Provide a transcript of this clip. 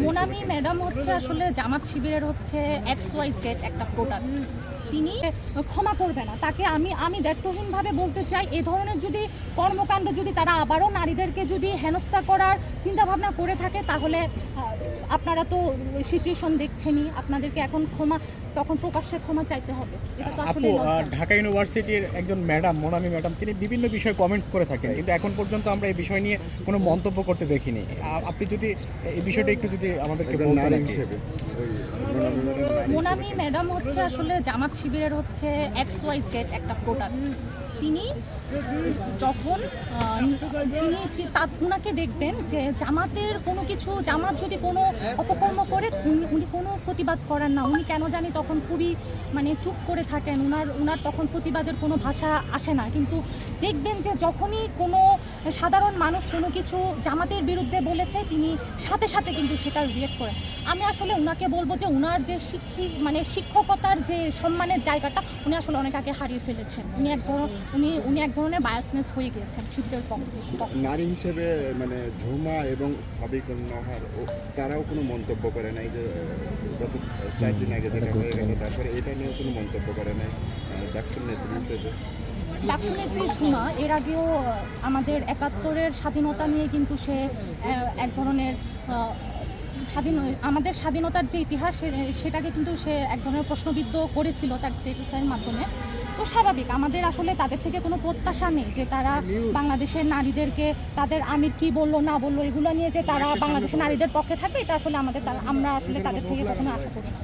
Monami madam হচ্ছে আসলে জামাত শিবিরের হচ্ছে এক্স ওয়াই জেড একটা প্রোডাক্ট তিনি ক্ষমা করবে না। তাকে আমি আমি দায়িত্বহীনভাবে বলতে চাই এ ধরনের যদি কর্মকাণ্ড যদি তারা আবারও নারীদেরকে যদি হেনস্থা করার চিন্তাভাবনা করে থাকে তাহলে আপনারা তো সিচুয়েশন দেখছেনই। আপনাদেরকে এখন ক্ষমা তখন প্রকাশ্যে ক্ষমা চাইতে হবে। এটা তো আসলে আপু ঢাকা ইউনিভার্সিটির একজন ম্যাডাম মোনামি ম্যাডাম তিনি বিভিন্ন বিষয়ে কমেন্টস করে থাকেন। কিন্তু এখন পর্যন্ত আমরা এই বিষয় নিয়ে কোনো মন্তব্য করতে দেখিনি। আপনি যদি এই বিষয়টা একটু যদি আমাদেরকে একজন মোনামি ম্যাডাম হচ্ছে আসলে জামাত শিবিরের হচ্ছে এক্স ওয়াই জেড একটা প্রোডাক্ট তিনি যখন তিনি উনাকে দেখবেন যে জামাতের কোনো কিছু, জামাত যদি কোনো অপকর্ম করে, উনি উনি কোনো প্রতিবাদ করেন না। উনি কেন জানি তখন খুবই মানে চুপ করে থাকেন। উনার উনার তখন প্রতিবাদের কোনো ভাষা আসে না। কিন্তু দেখবেন যে যখনই কোনো সাধারণ মানুষ কোনো কিছু জামাতের বিরুদ্ধে বলেছে তিনি সাথে সাথে কিন্তু সেটা রিয়েক্ট করেন। আমি আসলে ওনাকে বলব যে ওনার যে শিক্ষিক মানে শিক্ষকতার যে সম্মানের জায়গাটা উনি আসলে অনেক আগে হারিয়ে ফেলেছেন। উনি এক ধরনের উনি উনি এক ধরনের বায়াসনেস হয়ে গিয়েছেন শিবিরের পক্ষে নারী হিসেবে মানে ঝুমা এবং সাবিক নাহার তারাও কোনো মন্তব্য করে নাই যে গত চার দিন আগে যেটা হয়ে গেল তারপরে এটা নিয়েও কোনো মন্তব্য করে নাই ডাকসুন নেত্রী হিসেবে। লাক্ষ্মীনেত্রী ঝুমা এর আগেও আমাদের একাত্তরের স্বাধীনতা নিয়ে কিন্তু সে এক ধরনের স্বাধীন আমাদের স্বাধীনতার যে ইতিহাস সেটাকে কিন্তু সে এক ধরনের প্রশ্নবিদ্ধ করেছিল তার স্টেটাসের মাধ্যমে। তো স্বাভাবিক আমাদের আসলে তাদের থেকে কোনো প্রত্যাশা নেই যে তারা বাংলাদেশের নারীদেরকে তাদের আমির কি বলল না বলল এগুলো নিয়ে যে তারা বাংলাদেশের নারীদের পক্ষে থাকবে এটা আসলে আমাদের আমরা আসলে তাদের থেকে কখনো আশা করি না।